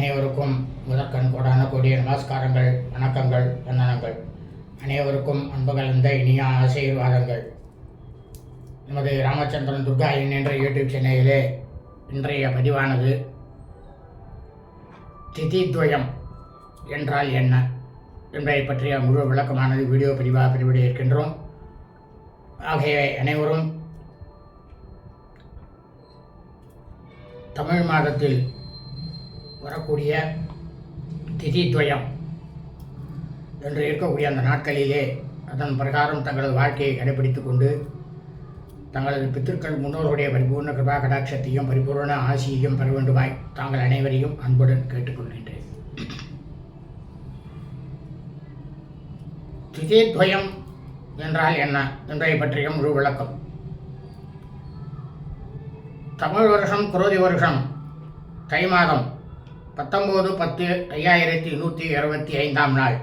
அனைவருக்கும் முதற்கண் கோடான கூடிய நமஸ்காரங்கள் வணக்கங்கள் வந்தனங்கள். அனைவருக்கும் அன்பு கலந்த இனிய ஆசீர்வாதங்கள். நமது ராமச்சந்திரன் துர்காயின் என்ற யூடியூப் சேனலிலே இன்றைய பதிவானது திதித்வயம் என்றால் என்ன என்பதை பற்றிய முழு விளக்கமானது வீடியோ பதிவாக பதிவிட இருக்கின்றோம். ஆகிய அனைவரும் தமிழ் மாதத்தில் வரக்கூடிய திதித்வயம். என்று இருக்கக்கூடிய அந்த நாட்களிலே அதன் பிரகாரம் தங்களது வாழ்க்கையை கடைபிடித்து கொண்டு தங்களது பித்திருக்கள் முன்னோருடைய பரிபூர்ண கிருபா கடாட்சத்தையும் பரிபூர்ண ஆசியையும் பெற வேண்டுமாய் தாங்கள் அனைவரையும் அன்புடன் கேட்டுக்கொள்கின்றேன். திதித்வயம் என்றால் என்ன? என்பதை பற்றிய முழு விளக்கம். தமிழ் வருஷம் குரோதி வருஷம் தை மாதம். பத்தொம்போது பத்து ஐயாயிரத்தி நூற்றி இருபத்தி ஐந்தாம் நாள்.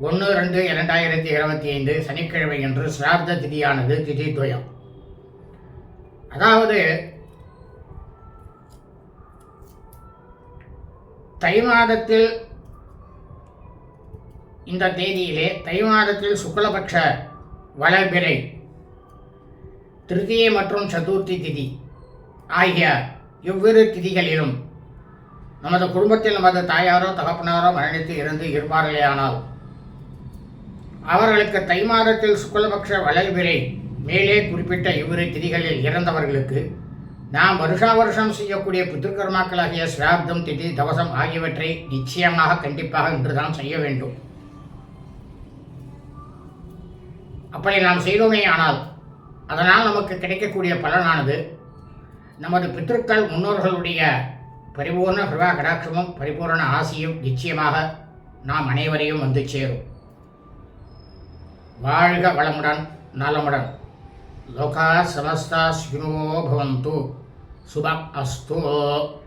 ஒன்று ரெண்டு இரண்டாயிரத்தி இருபத்தி ஐந்து சனிக்கிழமை என்று சிரார்த்த திதியானது திதித்வயம் அதாவது தை மாதத்தில் இந்த தேதியிலே தை மாதத்தில் சுக்லபக்ஷ வளர்பிறை திருத்தியை மற்றும் சதுர்த்தி திதி ஆகிய இவ்விரு திதிகளிலும் நமது குடும்பத்தில் நமது தாயாரோ தகப்பனாரோ மரணித்து இருந்து இருப்பார்களேயானால் அவர்களுக்கு தை மாதத்தில் சுக்லபக்ஷ வளர்பிறை மேலே குறிப்பிட்ட இவ்விரு திதிகளில் இறந்தவர்களுக்கு நாம் வருஷா வருஷம் செய்யக்கூடிய புத்திருக்கர்மாக்களாகிய சிராப்தம் திதி தவசம் ஆகியவற்றை நிச்சயமாக கண்டிப்பாக இன்றுதான் செய்ய வேண்டும். அப்படி நாம் செய்தோமே ஆனால் அதனால் நமக்கு கிடைக்கக்கூடிய பலனானது நமது பித்திருக்கள் முன்னோர்களுடைய பரிபூர்ண கிருபா கடாட்சமும் பரிபூர்ண ஆசியும் நிச்சயமாக நாம் அனைவரையும் வந்து சேரும். வாழ்க வளமுடன் நலமுடன். லோகா சமஸ்தா ஸ்வினோ பவந்து. சுபம் அஸ்தோ.